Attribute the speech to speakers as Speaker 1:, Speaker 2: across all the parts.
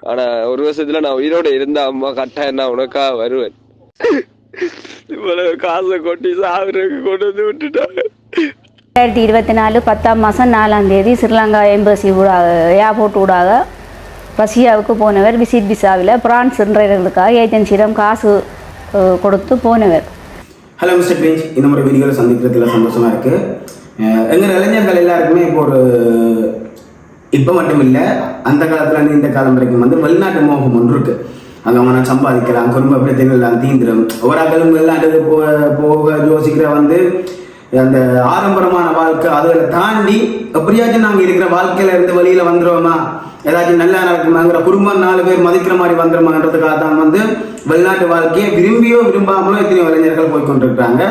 Speaker 1: ஆனா ஒரு வருஷத்துல நான் உயிரோட இருந்த அம்மா கட்டாயம் நான் உனக்கா வருவேன். இவ்வளவு காசை கொட்டி சாகுறதுக்கு கொண்டு வந்து விட்டுட்டாங்க
Speaker 2: ரெண்டாயிரத்தி இருபத்தி நாலு பத்தாம் மாதம் நாலாம் தேதி ஸ்ரீலங்கா எம்பசி ஊடாக ஏர்போர்ட் ஊடாக ரஷ்யாவுக்கு போனவர் விசிட் விசாவில். பிரான்ஸ் என்றதுக்காக ஏஜென்சியிடம் காசு கொடுத்து போனவர்.
Speaker 3: ஹலோ மிஸ்டர் பிரிஞ்ச் இந்த மாதிரி வீடியோவில் சந்திக்கிறதுல சந்தோஷமா இருக்கு. அஹ் எங்க இளைஞர்கள் எல்லாருக்குமே இப்போ ஒரு இப்போ மட்டும் இல்லை அந்த காலத்துலேருந்து இந்த காலம் வரைக்கும் வந்து வெளிநாட்டு மோகம் ஒன்று இருக்கு. அங்கே அவனை சம்பாதிக்கலாம் குடும்ப பிரச்சனைகள்லாம் தீந்துடும் ஒரு ஆக்களும் வெளிநாட்டுக்கு போ போக யோசிக்கிற வந்து அந்த ஆடம்பரமான வாழ்க்கை அதுகளை தாண்டி எப்படியாச்சும் நாங்கள் இருக்கிற வாழ்க்கையில இருந்து வெளியில வந்துடுவோமா ஏதாச்சும் நல்லா நடக்குமாங்கிற குடும்பம் நாலு பேர் மதிக்கிற மாதிரி வந்துருமான்றதுக்காக தான் வந்து வெளிநாட்டு வாழ்க்கையை விரும்பியோ விரும்பாமலோ எத்தனையோ இளைஞர்கள் போய் கொண்டிருக்கிறாங்க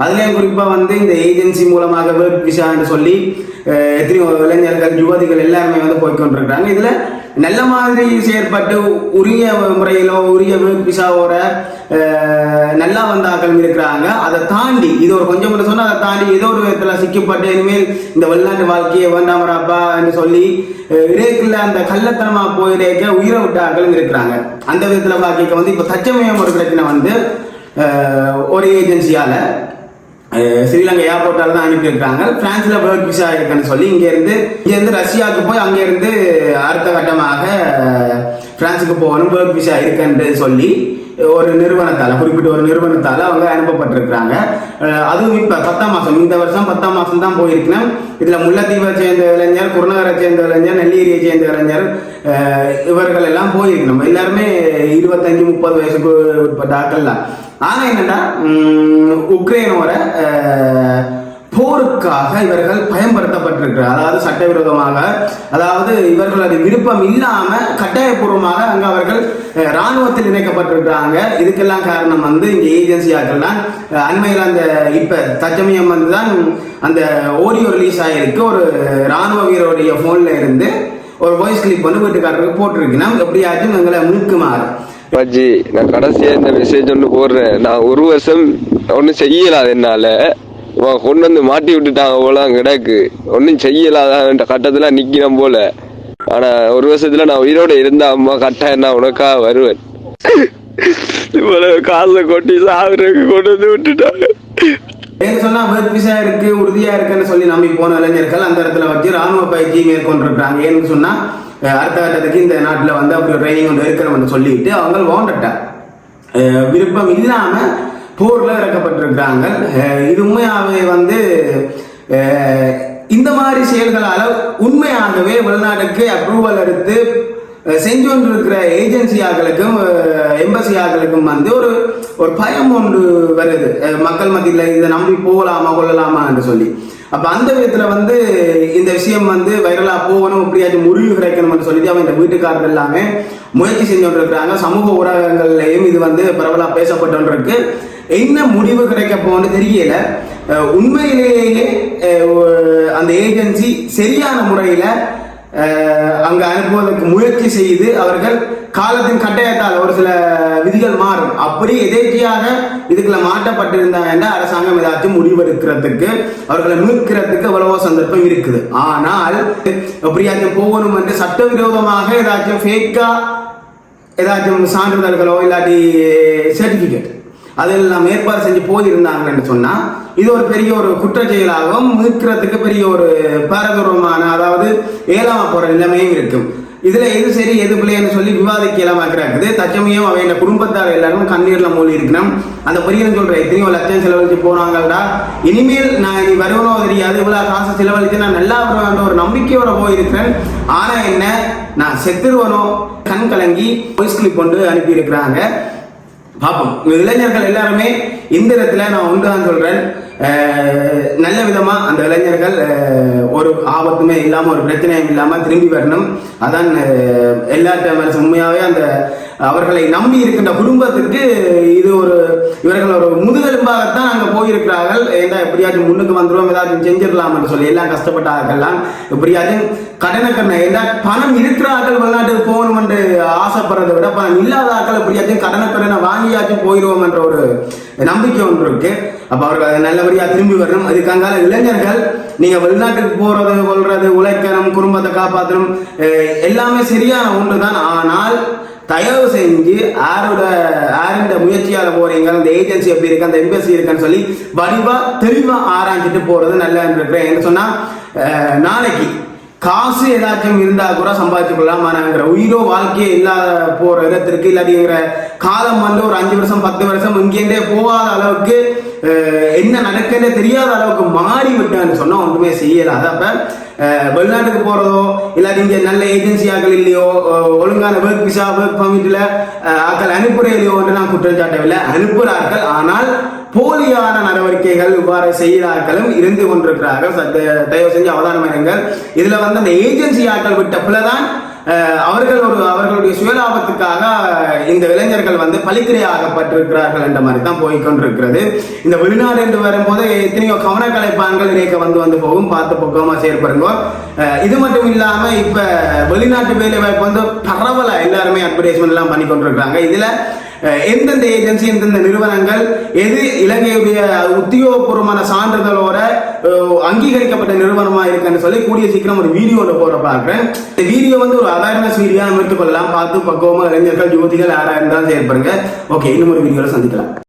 Speaker 3: அதுலேயும் குறிப்பாக வந்து இந்த ஏஜென்சி மூலமாக ஒர்க் விசா என்று சொல்லி எத்தனையோ இளைஞர்கள் யுவதிகள் எல்லாருமே வந்து போய் கொண்டிருக்கிறாங்க இதில் நல்ல மாதிரி செயற்பட்டு உரிய முறையிலோ உரிய ஒர்க் விசாவோட நல்லா வந்தாக்கள் இருக்கிறாங்க. அதை தாண்டி இது ஒரு கொஞ்சம் மட்டும் சொன்னால் அதை தாண்டி ஏதோ ஒரு விதத்தில் சிக்கப்பட்டு இனிமேல் இந்த வெளிநாட்டு வாழ்க்கையை வேண்டாமராப்பா என்று சொல்லி அஹ், அந்த கள்ளத்தனமாக போயிரேக்க உயிரை விட்ட இருக்கிறாங்க. அந்த விதத்தில் பாக்கிக்க வந்து இப்போ தச்சமயம் ஒரு பிரச்சனை வந்து ஒரு ஏஜென்சியால் ஸ்ரீலங்கா ஏர்போர்ட்டால் தான் அனுப்பியிருக்காங்க பிரான்ஸ்ல ஒர்க் விசா இருக்குன்னு சொல்லி இங்க இருந்து இருந்து ரஷ்யாவுக்கு போய் அங்கேருந்து அடுத்த கட்டமாக பிரான்ஸுக்கு போகணும் ஒர்க் விசா இருக்குன்னு சொல்லி ஒரு நிறுவனத்தால் குறிப்பிட்ட ஒரு நிறுவனத்தால் அவங்க அனுப்பப்பட்டிருக்கிறாங்க. அதுவும் இப்போ பத்தாம் மாதம் இந்த வருஷம் பத்தாம் மாதம் தான் போயிருக்கணும் இதில் முல்லைத்தீவை சேர்ந்த இளைஞர் குருநகரை சேர்ந்த இளைஞர் நெல்லியரியை சேர்ந்த இளைஞர் இவர்கள் எல்லாம் போயிருக்கணும் எல்லாருமே இருபத்தஞ்சி முப்பது வயசுக்கு உட்பட்ட டாக்டர்லாம் ஆனால் என்னென்னா உக்ரைனோட போருக்காக இவர்கள் பயன்படுத்தப்பட்டிருக்கிறார். அதாவது சட்டவிரோதமாக அதாவது இவர்களது விருப்பம் இல்லாமல் கட்டாயபூர்வமாக அங்கே அவர்கள் இராணுவத்தில் ராணுவத்தில் இணைக்கப்பட்டிருக்கிறாங்க. இதுக்கெல்லாம் காரணம் வந்து இந்த ஏஜென்சியாக்கள் தான். அண்மையில் அந்த இப்போ தச்சமயம் வந்து தான் அந்த ஓடியோ ரிலீஸ் ஆகியிருக்கு ஒரு ராணுவ வீரருடைய ஃபோனில் இருந்து ஒரு வாய்ஸ் கிளிப் வந்து வீட்டுக்காரருக்கு போட்டிருக்கணும். எப்படியாச்சும் எங்களை மீட்குமாறு
Speaker 1: பஜ்ஜி நான் கடைசியா இந்த மெசேஜ் ஒன்று போடுறேன். நான் ஒரு வருஷம் ஒன்றும் செய்யலாது என்னால. கொண்டு வந்து மாட்டி விட்டுட்டாங்க போல கிடக்கு. ஒன்றும் செய்யலாத கட்டத்துல நிக்கிறேன் போல. ஆனா ஒரு வருஷத்துல நான் உயிரோட இருந்தா அம்மா கட்டாயம் நான் உனக்கா வருவேன். இவ்வளவு காசை கொட்டி சாகுறதுக்கு கொண்டு வந்து விட்டுட்டாங்க.
Speaker 3: ஏன்னு சொன்னா ஒர்க் இருக்கு உறுதியா இருக்குன்னு சொல்லி நம்பி போன இளைஞர்கள் அந்த இடத்துல வச்சு ராணுவ பயிற்சி மேற்கொண்டிருக்கிறாங்க. ஏன்னு சொன்னா அடுத்த கட்டத்துக்கு இந்த நாட்டில் வந்து அப்படி ட்ரைனிங் ஒன்று இருக்கிறவங்க சொல்லிட்டு அவங்க வாண்டட்டாங்க விருப்பம் இல்லாமல் போரில் இறக்கப்பட்டிருக்கிறாங்க. அஹ், இது வந்து இந்த மாதிரி செயல்களால் உண்மையாகவே வெளிநாட்டுக்கு அப்ரூவல் எடுத்து செஞ்சு கொண்டிருக்கிற ஏஜென்சியாக்களுக்கும் எம்பசியாக்களுக்கும் வந்து ஒரு ஒரு பயம் ஒன்று வருது. மக்கள் மத்தியில் இதை நம்பி போகலாமா கொள்ளலாமா என்று சொல்லி. அப்போ அந்த விதத்தில் வந்து இந்த விஷயம் வந்து வைரலா போகணும் இப்படியாச்சும் முறிவு கிடைக்கணும்னு சொல்லிட்டு அவன் இந்த வீட்டுக்காரர் எல்லாமே முயற்சி செஞ்சு இருக்கிறாங்க சமூக ஊடகங்கள்லயும் இது வந்து பரவலா பேசப்பட்டு இருக்கு என்ன முடிவு கிடைக்க போகணும்னு தெரியல. உண்மையிலேயே அந்த ஏஜென்சி சரியான முறையில அங்க அனுப்புவதற்கு முயற்சி செய்து அவர்கள் காலத்தின் கட்டாயத்தால் ஒரு சில விதிகள் மாறும். அப்படி எதேச்சியாக இதுக்குள்ள மாட்டப்பட்டிருந்தாங்க அரசாங்கம் ஏதாச்சும் முடிவெடுக்கிறதுக்கு அவர்களை மீட்கிறதுக்கு எவ்வளவோ சந்தர்ப்பம் இருக்குது. ஆனால் எப்படியாச்சும் போகணும் என்று சட்டவிரோதமாக ஏதாச்சும் ஃபேக்கா ஏதாச்சும் சான்றிதழ்களோ இல்லாட்டி அதெல்லாம் ஏற்பாடு செஞ்சு போயிருந்தாங்கன்னு சொன்னால் இது ஒரு பெரிய ஒரு குற்ற செயலாகவும் மீட்கிறதுக்கு பெரிய ஒரு பாரதூரமான அதாவது ஏழாம போகிற நிலைமையும் இருக்கும். இதில் எது சரி எது பிள்ளைன்னு சொல்லி விவாதிக்க இல்லாம இருக்குது தச்சமையும் அவை குடும்பத்தார் எல்லாரும் கண்ணீரில் மூழ்கி இருக்கணும் அந்த பெரியவன் சொல்கிற எத்தனையோ லட்சம் செலவழித்து போனாங்கடா இனிமேல் நான் இனி வருவனோ தெரியாது இவ்வளோ காசு செலவழித்து நான் நல்லா வருவேன்ற ஒரு நம்பிக்கையோட போயிருக்கிறேன். ஆனால் என்ன நான் செத்துருவனோ? கண் கலங்கி வாய்ஸ் கிளிப் கொண்டு அனுப்பியிருக்கிறாங்க. பார்ப்போம். இளைஞர்கள் எல்லாருமே இந்த இடத்துல நான் ஒன்றுதான் சொல்றேன். நல்ல விதமா அந்த இளைஞர்கள் ஒரு ஆபத்துமே இல்லாம ஒரு பிரச்சனையும் இல்லாம திரும்பி வரணும். அதான் எல்லா உண்மையாவே அந்த அவர்களை நம்பி இருக்கின்ற குடும்பத்துக்கு இவர்கள் ஒரு முதுகெலும்பாகத்தான் அங்கே போயிருக்கிறார்கள். ஏன்னா எப்படியாச்சும் முன்னுக்கு வந்துடுவோம் ஏதாச்சும் செஞ்சிடலாம்னு சொல்லி எல்லாம் கஷ்டப்பட்டார்கள்லாம். எப்படியாச்சும் கடனை கண்ண ஏன்னா பணம் இருக்கிறார்கள் வெளிநாட்டுக்கு போகணும் என்று ஆசைப்படுறதை விட பணம் இல்லாத ஆக்கள் எப்படியாச்சும் கடனை கடனை வாங்கியாச்சும் போயிடுவோம் என்ற ஒரு நம்பிக்கை ஒன்று இருக்கு. அப்போ அவர்கள் அதை நல்லபடியாக திரும்பி வரணும். அதுக்காக இளைஞர்கள் நீங்கள் வெளிநாட்டுக்கு போகிறது கொள்றது உழைக்கணும் குடும்பத்தை காப்பாற்றணும் எல்லாமே சரியான ஒன்று தான் ஆனால் தயவு செஞ்சு யாரோட யாருடைய முயற்சியால் போறீங்க அந்த ஏஜென்சி எப்படி இருக்கு அந்த எம்பசி இருக்குன்னு சொல்லி வடிவா தெளிவா ஆராய்ச்சிட்டு போறது நல்ல இருக்கிறேன் என்ன சொன்னா நாளைக்கு காசு ஏதாச்சும் இருந்தா கூட சம்பாதிச்சு கொள்ளலாமாங்கிற உயிரோ வாழ்க்கையே இல்லாத போற இடத்திற்கு இல்லாட்டிங்கிற காலம் வந்து ஒரு அஞ்சு வருஷம் பத்து வருஷம் இங்கேருந்தே போகாத அளவுக்கு என்ன நடக்குன்னு தெரியாத அளவுக்கு மாறி விட்டான்னு சொன்னா ஒன்றுமே செய்யலாத அப்ப வெளிநாட்டுக்கு போகிறதோ இல்லாட்டி இங்கே நல்ல ஏஜென்சியாக்கள் இல்லையோ ஒழுங்கான ஒர்க் விசா ஒர்க் பர்மிட்டில் ஆக்கள் அனுப்புறையிலையோ என்று நான் குற்றம் சாட்டவில்லை. அனுப்புகிறார்கள் ஆனால் போலியான நடவடிக்கைகள் இவ்வாறு செய்கிறார்களும் இருந்து கொண்டிருக்கிறார்கள். தயவு செஞ்சு அவதானம் இருங்கள் இதில் வந்து அந்த ஏஜென்சி ஆட்கள் விட்ட பிள்ளைதான் அவர்கள் ஒரு அவர்களுடைய சுயலாபத்துக்காக இந்த இளைஞர்கள் வந்து பலிக்கிரையாகப்பட்டிருக்கிறார்கள் என்ற மாதிரி தான் போய்கொண்டிருக்கிறது இந்த வெளிநாடு என்று வரும்போது எத்தனையோ கவன கலைப்பான்கள் இணைக்க வந்து வந்து போகும். பார்த்து பக்குவமா செயற்படுங்க. இது மட்டும் இல்லாம இப்ப வெளிநாட்டு வேலை வாய்ப்பு வந்து பரவலா எல்லாருமே அட்வர்டைஸ்மெண்ட் எல்லாம் பண்ணி கொண்டிருக்கிறாங்க. இதுல எந்தெந்த ஏஜென்சி எந்தெந்த நிறுவனங்கள் எது இலங்கையுடைய உத்தியோகபூர்வமான சான்றிதழோட அங்கீகரிக்கப்பட்ட நிறுவனமா இருக்குன்னு சொல்லி கூடிய சீக்கிரம் ஒரு வீடியோல போற பாக்குறேன் இந்த வீடியோ வந்து ஒரு அவேர்னஸ் வீடியோ நம்ம எடுத்துக்கொள்ளலாம். பார்த்து பக்குவமா இளைஞர்கள் யுவதிகள் யாரா இருந்தாலும் செயற்படுங்க ஓகே இன்னும் ஒரு வீடியோல சந்திக்கலாம்.